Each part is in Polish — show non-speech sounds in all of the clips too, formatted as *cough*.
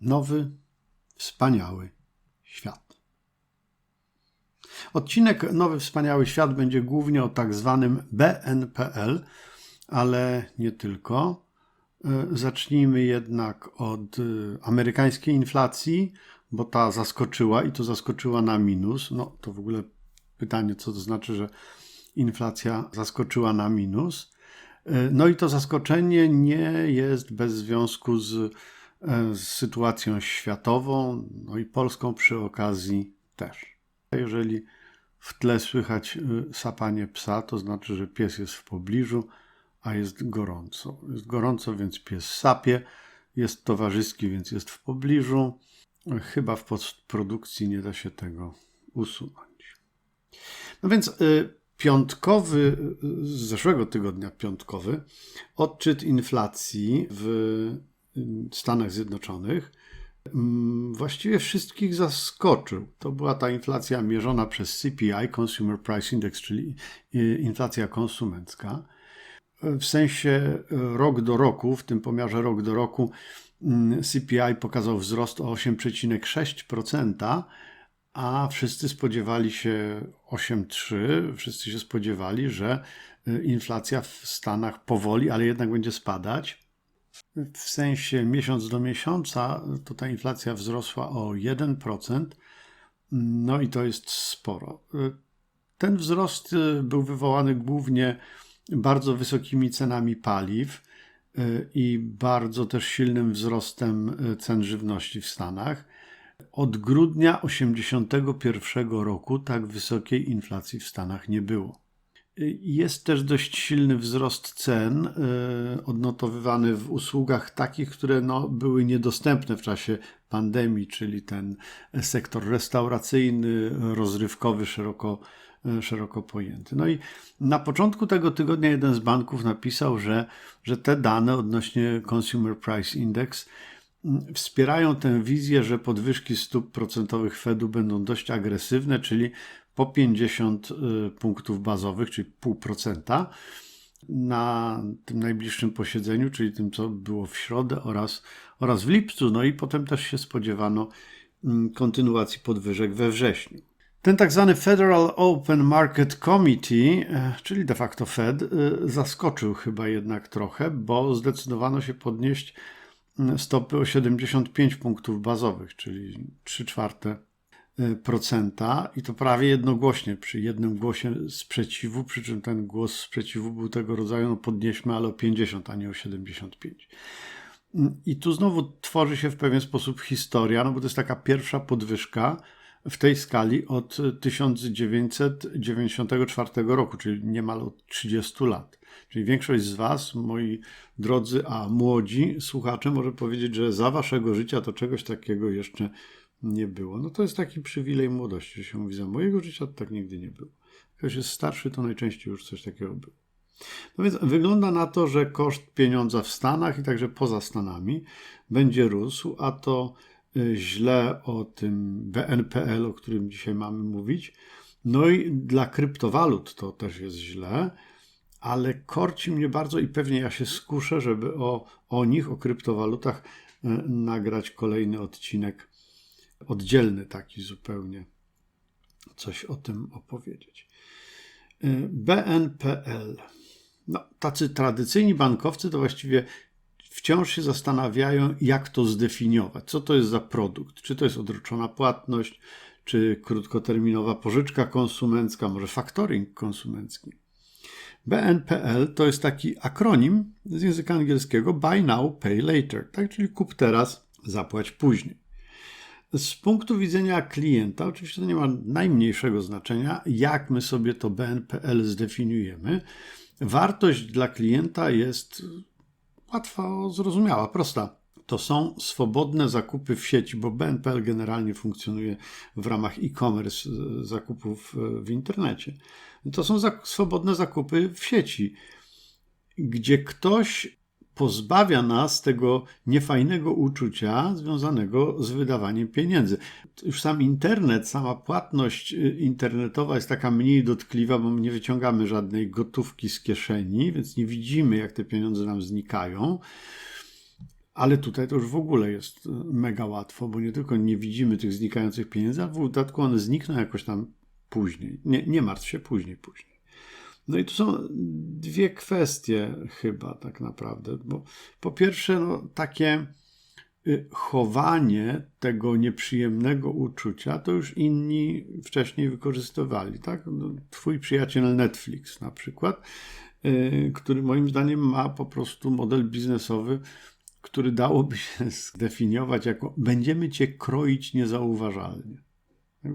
nowy, wspaniały świat. Odcinek Nowy Wspaniały Świat będzie głównie o tak zwanym BNPL, ale nie tylko. E, zacznijmy jednak od e, amerykańskiej inflacji, bo ta zaskoczyła i to zaskoczyła na minus. No to w ogóle pytanie, co to znaczy, że inflacja zaskoczyła na minus. E, no i to zaskoczenie nie jest bez związku z, z sytuacją światową, no i polską przy okazji też. Jeżeli w tle słychać sapanie psa, to znaczy, że pies jest w pobliżu a jest gorąco. Jest gorąco, więc pies sapie, jest towarzyski, więc jest w pobliżu. Chyba w postprodukcji nie da się tego usunąć. No więc piątkowy, z zeszłego tygodnia piątkowy, odczyt inflacji w Stanach Zjednoczonych mm, właściwie wszystkich zaskoczył. To była ta inflacja mierzona przez CPI, Consumer Price Index, czyli y, inflacja konsumencka w sensie rok do roku, w tym pomiarze rok do roku, mm, CPI pokazał wzrost o 8,6%, a wszyscy spodziewali się 8,3%. Wszyscy się spodziewali, że y, inflacja w Stanach powoli, ale jednak będzie spadać. W sensie miesiąc do miesiąca to ta inflacja wzrosła o 1%. No i to jest sporo. Ten wzrost y, był wywołany głównie bardzo wysokimi cenami paliw y, i bardzo też silnym wzrostem y, cen żywności w Stanach. Od grudnia 1981 roku tak wysokiej inflacji w Stanach nie było. Jest też dość silny wzrost cen, odnotowywany w usługach takich, które no, były niedostępne w czasie pandemii, czyli ten sektor restauracyjny, rozrywkowy, szeroko E, szeroko pojęty. No i na początku tego tygodnia jeden z banków napisał, że, że te dane odnośnie Consumer Price Index wspierają tę wizję, że podwyżki stóp procentowych Fedu będą dość agresywne, czyli po 50 e, punktów bazowych, czyli 0,5% na tym najbliższym posiedzeniu, czyli tym, co było w środę oraz, oraz w lipcu. No i potem też się spodziewano mm, kontynuacji podwyżek we wrześniu. Ten tak zwany Federal Open Market Committee, e, czyli de facto Fed, e, zaskoczył chyba jednak trochę, bo zdecydowano się podnieść stopy o 75 punktów bazowych, czyli 3 czwarte procenta i to prawie jednogłośnie, przy jednym głosie sprzeciwu, przy czym ten głos sprzeciwu był tego rodzaju, no podnieśmy, ale o 50, a nie o 75. I tu znowu tworzy się w pewien sposób historia, no bo to jest taka pierwsza podwyżka, w tej skali od 1994 roku, czyli niemal od 30 lat. Czyli większość z Was, moi drodzy, a młodzi słuchacze, może powiedzieć, że za Waszego życia to czegoś takiego jeszcze nie było. No to jest taki przywilej młodości, że się mówi, za mojego życia to tak nigdy nie było. Ktoś jest starszy, to najczęściej już coś takiego było. No więc wygląda na to, że koszt pieniądza w Stanach i także poza Stanami będzie rósł, a to Y, źle o tym BNPL, o którym dzisiaj mamy mówić. No i dla kryptowalut to też jest źle, ale korci mnie bardzo i pewnie ja się skuszę, żeby o, o nich, o kryptowalutach y, nagrać kolejny odcinek, oddzielny taki zupełnie, coś o tym opowiedzieć. Y, BNPL. No, tacy tradycyjni bankowcy to właściwie wciąż się zastanawiają, jak to zdefiniować. Co to jest za produkt? Czy to jest odroczona płatność, czy krótkoterminowa pożyczka konsumencka, może faktoring konsumencki. BNPL to jest taki akronim z języka angielskiego Buy Now, Pay Later, tak? czyli kup teraz, zapłać później. Z punktu widzenia klienta, oczywiście to nie ma najmniejszego znaczenia, jak my sobie to BNPL zdefiniujemy. Wartość dla klienta jest łatwa, zrozumiała, prosta. To są swobodne zakupy w sieci, bo BNPL generalnie funkcjonuje w ramach e-commerce e, zakupów e, w internecie. To są swobodne zakupy w sieci, gdzie ktoś pozbawia nas tego niefajnego uczucia związanego z wydawaniem pieniędzy. Już sam internet, sama płatność y, internetowa jest taka mniej dotkliwa, bo nie wyciągamy żadnej gotówki z kieszeni, więc nie widzimy, jak te pieniądze nam znikają. Ale tutaj to już w ogóle jest e, mega łatwo, bo nie tylko nie widzimy tych znikających pieniędzy, ale w dodatku one znikną jakoś tam później. Nie, nie martw się, później, później. No i tu są dwie kwestie chyba tak naprawdę, bo po pierwsze no, takie y, chowanie tego nieprzyjemnego uczucia to już inni wcześniej wykorzystywali, tak? No, twój przyjaciel Netflix na przykład, y, który moim zdaniem ma po prostu model biznesowy, który dałoby się *laughs* zdefiniować jako będziemy cię kroić niezauważalnie.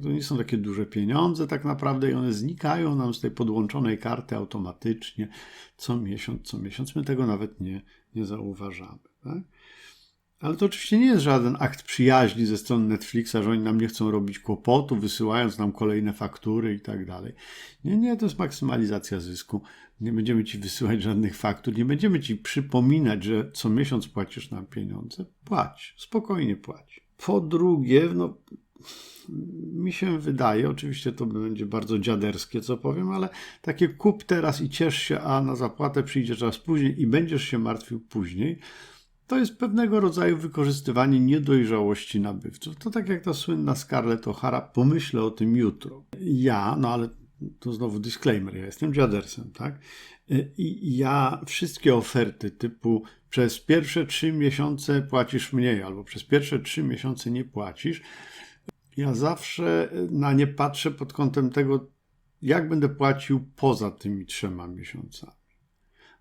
To nie są takie duże pieniądze tak naprawdę i one znikają nam z tej podłączonej karty automatycznie co miesiąc, co miesiąc. My tego nawet nie, nie zauważamy. Tak? Ale to oczywiście nie jest żaden akt przyjaźni ze strony Netflixa, że oni nam nie chcą robić kłopotu, wysyłając nam kolejne faktury i tak dalej. Nie, nie, to jest maksymalizacja zysku. Nie będziemy ci wysyłać żadnych faktur, nie będziemy ci przypominać, że co miesiąc płacisz nam pieniądze. Płać, spokojnie płać. Po drugie, no, mi się wydaje, oczywiście to będzie bardzo dziaderskie, co powiem, ale takie kup teraz i ciesz się, a na zapłatę przyjdzie czas później i będziesz się martwił później, to jest pewnego rodzaju wykorzystywanie niedojrzałości nabywców. To tak jak ta słynna Scarlett O'Hara, pomyślę o tym jutro. Ja, no ale to znowu disclaimer, ja jestem dziadersem, tak? I ja wszystkie oferty typu przez pierwsze trzy miesiące płacisz mniej, albo przez pierwsze trzy miesiące nie płacisz, ja zawsze na nie patrzę pod kątem tego, jak będę płacił poza tymi trzema miesiącami.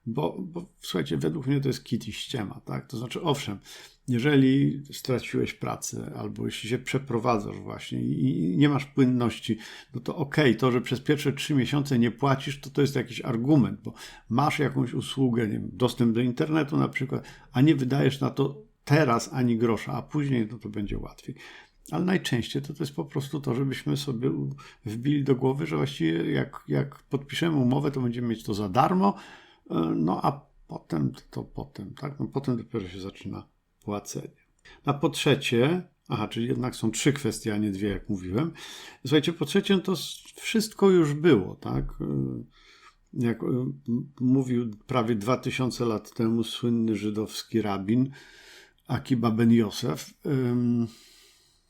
Bo, bo słuchajcie, według mnie to jest kit i ściema, tak? To znaczy, owszem, jeżeli straciłeś pracę, albo jeśli się przeprowadzasz właśnie i nie masz płynności, no to okej, okay, to, że przez pierwsze trzy miesiące nie płacisz, to to jest jakiś argument, bo masz jakąś usługę, nie wiem, dostęp do internetu na przykład, a nie wydajesz na to teraz ani grosza, a później no to będzie łatwiej. Ale najczęściej to, to jest po prostu to, żebyśmy sobie wbili do głowy, że właściwie jak, jak podpiszemy umowę, to będziemy mieć to za darmo, e, no a potem to potem, tak? No potem dopiero się zaczyna płacenie. A po trzecie, aha, czyli jednak są trzy kwestie, a nie dwie, jak mówiłem. Słuchajcie, po trzecie, to wszystko już było, tak? E, jak e, mówił prawie 2000 lat temu słynny żydowski rabin Akiba ben Yosef,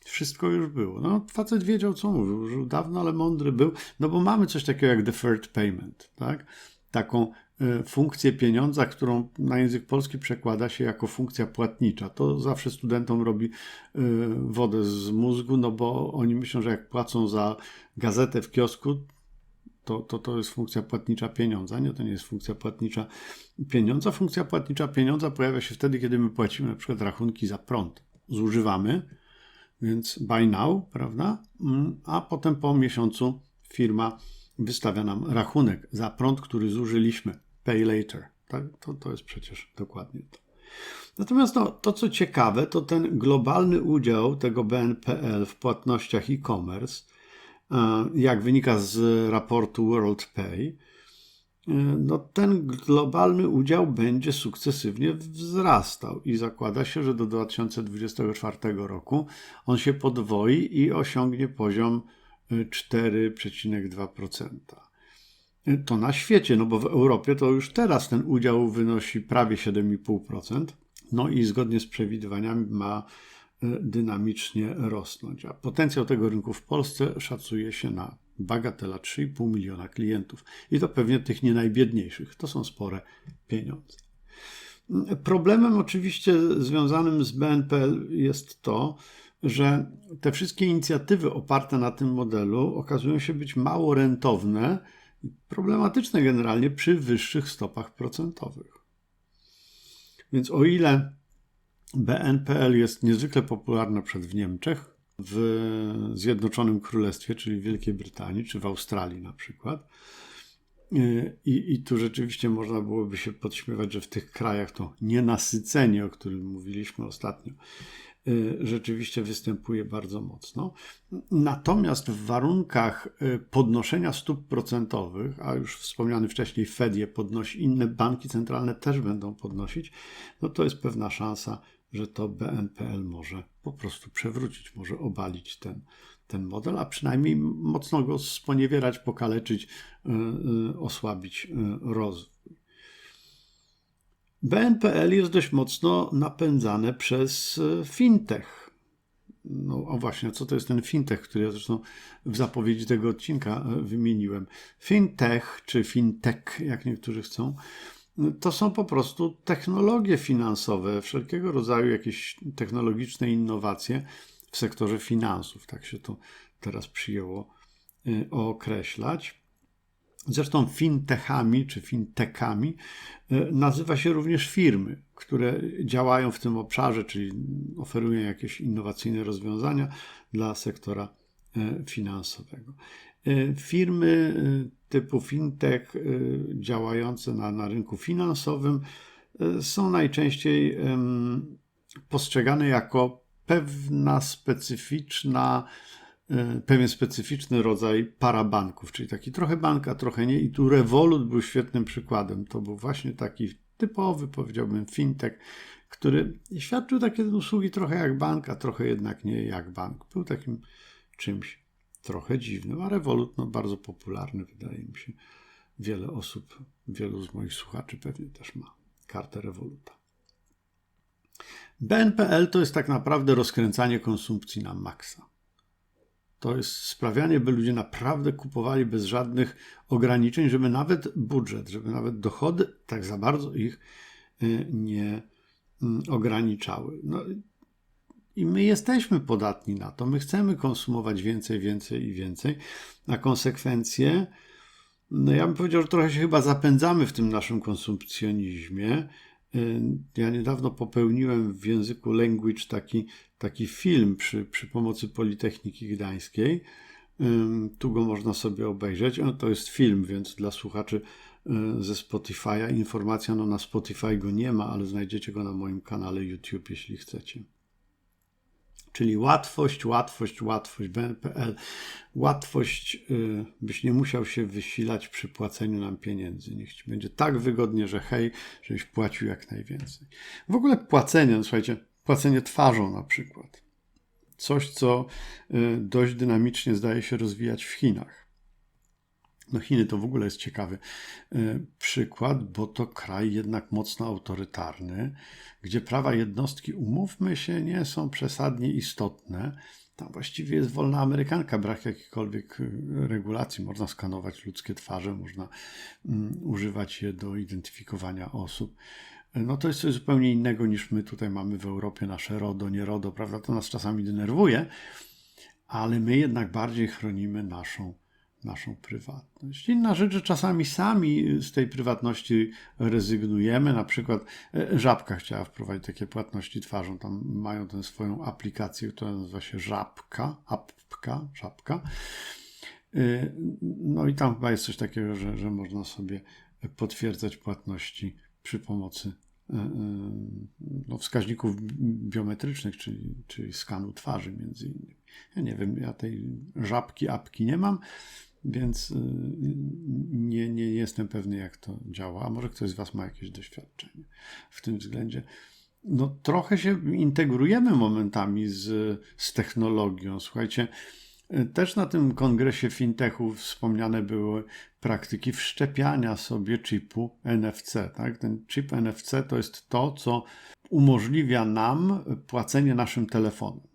wszystko już było. No, facet wiedział, co mówił, że dawno, ale mądry był, no bo mamy coś takiego jak deferred payment, tak? Taką y, funkcję pieniądza, którą na język polski przekłada się jako funkcja płatnicza. To zawsze studentom robi y, wodę z mózgu, no bo oni myślą, że jak płacą za gazetę w kiosku, to, to, to jest funkcja płatnicza pieniądza. Nie, to nie jest funkcja płatnicza pieniądza. Funkcja płatnicza pieniądza pojawia się wtedy, kiedy my płacimy na przykład rachunki za prąd. Zużywamy, więc buy now, prawda? Mm, a potem po miesiącu firma wystawia nam rachunek za prąd, który zużyliśmy. Pay later. Tak? To, to jest przecież dokładnie to. Natomiast no, to, co ciekawe, to ten globalny udział tego BNPL w płatnościach e-commerce, e, jak wynika z raportu World Pay, E, no ten globalny udział będzie sukcesywnie wzrastał i zakłada się, że do 2024 roku on się podwoi i osiągnie poziom 4,2%. E, to na świecie, no bo w Europie to już teraz ten udział wynosi prawie 7,5%. No i zgodnie z przewidywaniami ma e, dynamicznie rosnąć. A potencjał tego rynku w Polsce szacuje się na bagatela 3,5 miliona klientów. I to pewnie tych nie najbiedniejszych. To są spore pieniądze. Problemem oczywiście związanym z BNPL jest to, że te wszystkie inicjatywy oparte na tym modelu okazują się być mało rentowne i problematyczne generalnie przy wyższych stopach procentowych. Więc o ile BNPL jest niezwykle popularny przed w Niemczech, w Zjednoczonym Królestwie, czyli Wielkiej Brytanii, czy w Australii na przykład. I, I tu rzeczywiście można byłoby się podśmiewać, że w tych krajach to nienasycenie, o którym mówiliśmy ostatnio, y, rzeczywiście występuje bardzo mocno. Natomiast w warunkach y, podnoszenia stóp procentowych, a już wspomniany wcześniej Fed je podnosi, inne banki centralne też będą podnosić, no to jest pewna szansa, że to BNPL może po prostu przewrócić, może obalić ten, ten model, a przynajmniej mocno go sponiewierać, pokaleczyć, e, e, osłabić e, rozwój. BNPL jest dość mocno napędzane przez fintech. No a właśnie, co to jest ten fintech, który ja zresztą w zapowiedzi tego odcinka wymieniłem? Fintech, czy fintech, jak niektórzy chcą, to są po prostu technologie finansowe, wszelkiego rodzaju jakieś technologiczne innowacje w sektorze finansów. Tak się to teraz przyjęło y, określać. Zresztą fintechami czy fintechami y, nazywa się również firmy, które działają w tym obszarze, czyli oferują jakieś innowacyjne rozwiązania dla sektora y, finansowego. Firmy typu fintech działające na, na rynku finansowym są najczęściej postrzegane jako pewna specyficzna pewien specyficzny rodzaj parabanków, czyli taki trochę bank, a trochę nie. I tu Revolut był świetnym przykładem. To był właśnie taki typowy, powiedziałbym, fintech, który świadczył takie usługi trochę jak bank, a trochę jednak nie jak bank. Był takim czymś trochę dziwnym, a Revolut no, bardzo popularny, wydaje mi się. Wiele osób, wielu z moich słuchaczy pewnie też ma kartę Revoluta. BNPL to jest tak naprawdę rozkręcanie konsumpcji na maksa to jest sprawianie, by ludzie naprawdę kupowali bez żadnych ograniczeń, żeby nawet budżet, żeby nawet dochody tak za bardzo ich y, nie mm, ograniczały. No, I my jesteśmy podatni na to. My chcemy konsumować więcej, więcej i więcej. Na konsekwencje, no ja bym powiedział, że trochę się chyba zapędzamy w tym naszym konsumpcjonizmie. Y, ja niedawno popełniłem w języku language taki taki film przy, przy pomocy Politechniki Gdańskiej. Tu go można sobie obejrzeć. No, to jest film, więc dla słuchaczy y, ze Spotify'a informacja, no na Spotify go nie ma, ale znajdziecie go na moim kanale YouTube, jeśli chcecie. Czyli łatwość, łatwość, łatwość, BNPL, łatwość, y, byś nie musiał się wysilać przy płaceniu nam pieniędzy. Niech ci będzie tak wygodnie, że hej, żebyś płacił jak najwięcej. W ogóle płacenie, no słuchajcie, płacenie twarzą na przykład. Coś, co y, dość dynamicznie zdaje się rozwijać w Chinach. No Chiny to w ogóle jest ciekawy y, przykład, bo to kraj jednak mocno autorytarny, gdzie prawa jednostki, umówmy się, nie są przesadnie istotne. Tam właściwie jest wolna amerykanka, brak jakichkolwiek y, regulacji. Można skanować ludzkie twarze, można um, używać je do identyfikowania osób no to jest coś zupełnie innego niż my tutaj mamy w Europie, nasze RODO, nie RODO, prawda? To nas czasami denerwuje, ale my jednak bardziej chronimy naszą, naszą prywatność. Inna rzecz, że czasami sami z tej prywatności rezygnujemy. Na przykład e, Żabka chciała wprowadzić takie płatności twarzą. Tam mają tę swoją aplikację, która nazywa się Żabka, apka, Żabka. E, no i tam chyba jest coś takiego, że, że można sobie potwierdzać płatności przy pomocy e, no, wskaźników biometrycznych, czyli, czyli skanu twarzy między innymi. Ja nie wiem, ja tej żabki, apki nie mam, więc e, nie, nie jestem pewny, jak to działa. A może ktoś z Was ma jakieś doświadczenie w tym względzie. No, trochę się integrujemy momentami z, z technologią. Słuchajcie, też na tym kongresie fintechu wspomniane były praktyki wszczepiania sobie chipu NFC. Tak? Ten chip NFC to jest to, co umożliwia nam płacenie naszym telefonem.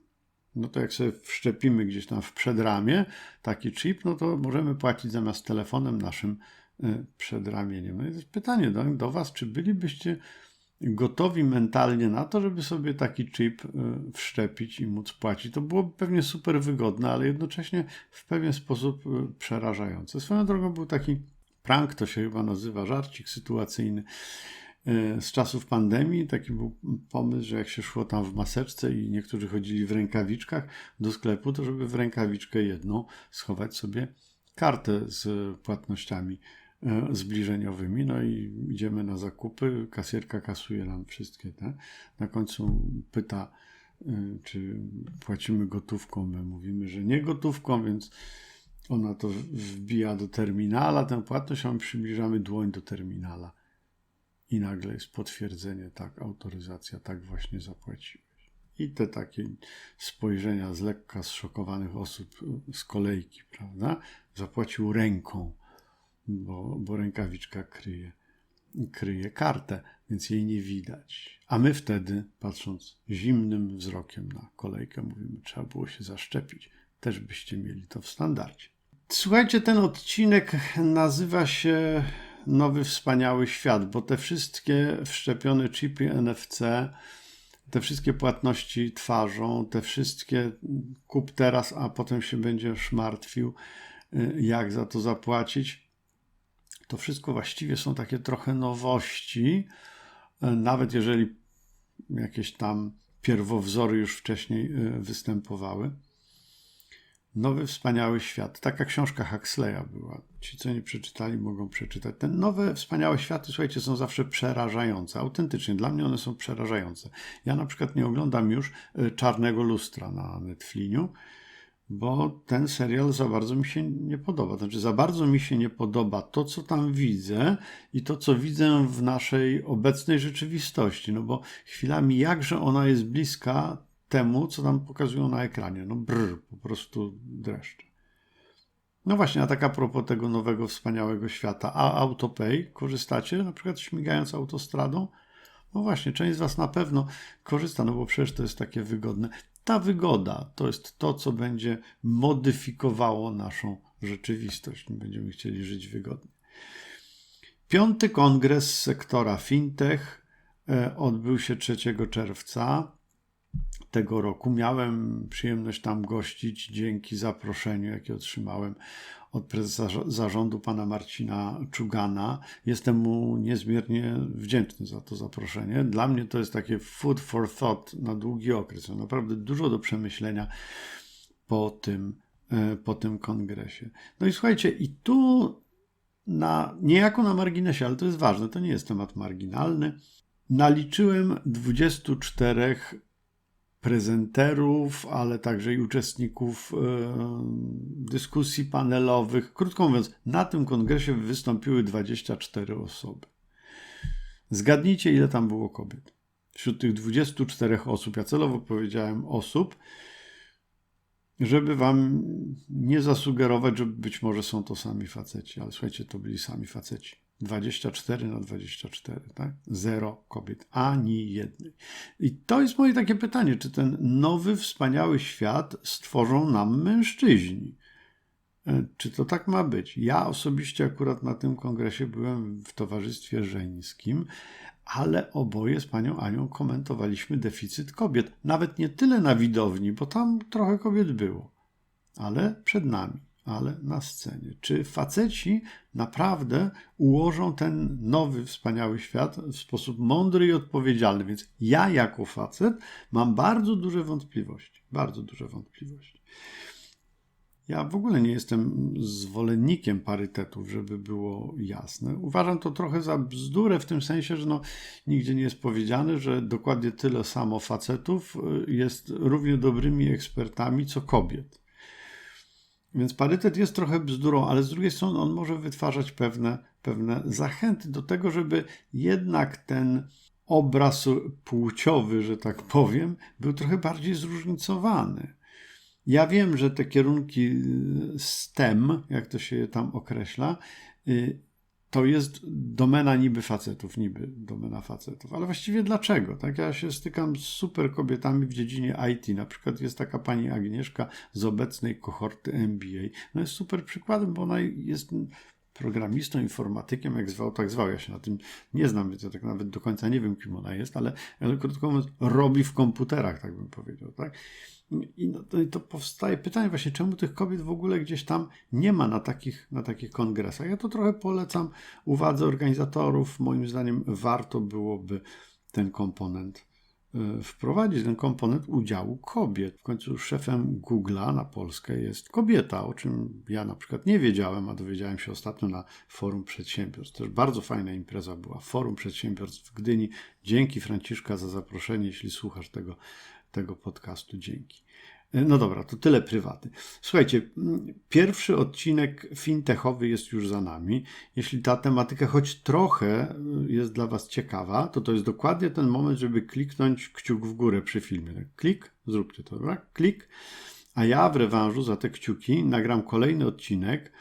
No to jak sobie wszczepimy gdzieś tam w przedramię taki chip, no to możemy płacić zamiast telefonem naszym y, przedramieniem. No i to jest pytanie do, do Was, czy bylibyście gotowi mentalnie na to, żeby sobie taki chip y, wszczepić i móc płacić. To byłoby pewnie super wygodne, ale jednocześnie w pewien sposób y, przerażające. Swoją drogą był taki prank, to się chyba nazywa żarcik sytuacyjny z czasów pandemii. Taki był pomysł, że jak się szło tam w maseczce i niektórzy chodzili w rękawiczkach do sklepu, to żeby w rękawiczkę jedną schować sobie kartę z płatnościami E, zbliżeniowymi. No i idziemy na zakupy, kasierka kasuje nam wszystkie te. Na końcu pyta, e, czy płacimy gotówką. My mówimy, że nie gotówką, więc ona to wbija do terminala, tę płatność, a my przybliżamy dłoń do terminala. I nagle jest potwierdzenie, tak, autoryzacja, tak właśnie zapłaciłeś. I te takie spojrzenia z lekka zszokowanych osób z kolejki, prawda? Zapłacił ręką bo, bo rękawiczka kryje, kryje kartę. więc jej nie widać. A my wtedy, patrząc zimnym wzrokiem na kolejkę, mówimy, trzeba było się zaszczepić. Też byście mieli to w standardzie. Słuchajcie, ten odcinek nazywa się Nowy Wspaniały Świat, bo te wszystkie wszczepione chipy NFC, te wszystkie płatności twarzą, te wszystkie kup teraz, a potem się będziesz martwił, y, jak za to zapłacić. To wszystko właściwie są takie trochę nowości, y, nawet jeżeli jakieś tam pierwowzory już wcześniej y, występowały. Nowy Wspaniały Świat. Taka książka Huxleya była. Ci, co nie przeczytali, mogą przeczytać. Te nowe Wspaniałe Światy, słuchajcie, są zawsze przerażające. Autentycznie, dla mnie one są przerażające. Ja na przykład nie oglądam już y, Czarnego Lustra na Netflixu, bo ten serial za bardzo mi się nie podoba. Znaczy, za bardzo mi się nie podoba to, co tam widzę i to, co widzę w naszej obecnej rzeczywistości. No bo chwilami jakże ona jest bliska temu, co tam pokazują na ekranie. No brr, po prostu dreszcze. No właśnie, a tak a propos tego nowego, wspaniałego świata. A Autopay korzystacie, na przykład śmigając autostradą? No właśnie, część z Was na pewno korzysta, no bo przecież to jest takie wygodne. Ta wygoda to jest to, co będzie modyfikowało naszą rzeczywistość. Będziemy chcieli żyć wygodnie. Piąty kongres sektora fintech e, odbył się 3 czerwca tego roku. Miałem przyjemność tam gościć dzięki zaproszeniu, jakie otrzymałem od prezesa zarządu pana Marcina Czugana. Jestem mu niezmiernie wdzięczny za to zaproszenie. Dla mnie to jest takie food for thought na długi okres. Naprawdę dużo do przemyślenia po tym, e, po tym kongresie. No i słuchajcie, i tu na, niejako na marginesie, ale to jest ważne, to nie jest temat marginalny. Naliczyłem 24 prezenterów, ale także i uczestników e, dyskusji panelowych. Krótko mówiąc, na tym kongresie wystąpiły 24 osoby. Zgadnijcie, ile tam było kobiet. Wśród tych 24 osób, ja celowo powiedziałem osób, żeby wam nie zasugerować, że być może są to sami faceci, ale słuchajcie, to byli sami faceci. 24 na 24, tak? Zero kobiet, ani jednej. I to jest moje takie pytanie, czy ten nowy, wspaniały świat stworzą nam mężczyźni? E, czy to tak ma być? Ja osobiście akurat na tym kongresie byłem w towarzystwie żeńskim, ale oboje z panią Anią komentowaliśmy deficyt kobiet. Nawet nie tyle na widowni, bo tam trochę kobiet było, ale przed nami ale na scenie. Czy faceci naprawdę ułożą ten nowy, wspaniały świat w sposób mądry i odpowiedzialny? Więc ja, jako facet, mam bardzo duże wątpliwości. Bardzo duże wątpliwości. Ja w ogóle nie jestem zwolennikiem parytetów, żeby było jasne. Uważam to trochę za bzdurę w tym sensie, że no, nigdzie nie jest powiedziane, że dokładnie tyle samo facetów y, jest równie dobrymi ekspertami co kobiet. Więc parytet jest trochę bzdurą, ale z drugiej strony on może wytwarzać pewne, pewne zachęty do tego, żeby jednak ten obraz płciowy, że tak powiem, był trochę bardziej zróżnicowany. Ja wiem, że te kierunki STEM, jak to się tam określa, y, to jest domena niby facetów, niby domena facetów. Ale właściwie dlaczego? Tak, ja się stykam z super kobietami w dziedzinie IT. Na przykład jest taka pani Agnieszka z obecnej kohorty MBA. No jest super przykładem, bo ona jest programistą, informatykiem, jak zwał, tak zwał. Ja się na tym nie znam, więc ja tak nawet do końca nie wiem, kim ona jest, ale, krótko mówiąc, robi w komputerach, tak bym powiedział, tak? I, no, to, I to powstaje pytanie właśnie, czemu tych kobiet w ogóle gdzieś tam nie ma na takich, na takich kongresach. Ja to trochę polecam uwadze organizatorów. Moim zdaniem warto byłoby ten komponent wprowadzić, ten komponent udziału kobiet. W końcu szefem Google'a na Polskę jest kobieta, o czym ja na przykład nie wiedziałem, a dowiedziałem się ostatnio na Forum Przedsiębiorstw. Też bardzo fajna impreza była. Forum Przedsiębiorstw w Gdyni. Dzięki Franciszka za zaproszenie, jeśli słuchasz tego tego podcastu. Dzięki. No dobra, to tyle prywaty. Słuchajcie, pierwszy odcinek fintechowy jest już za nami. Jeśli ta tematyka choć trochę jest dla Was ciekawa, to to jest dokładnie ten moment, żeby kliknąć kciuk w górę przy filmie. Klik, zróbcie to, dobra? Klik. A ja w rewanżu za te kciuki nagram kolejny odcinek,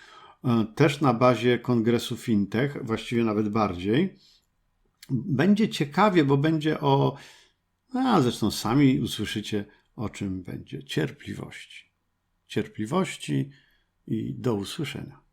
e, też na bazie kongresu fintech, właściwie nawet bardziej Będzie ciekawie, bo będzie o. A zresztą sami usłyszycie, o czym będzie. Cierpliwości. Cierpliwości i do usłyszenia.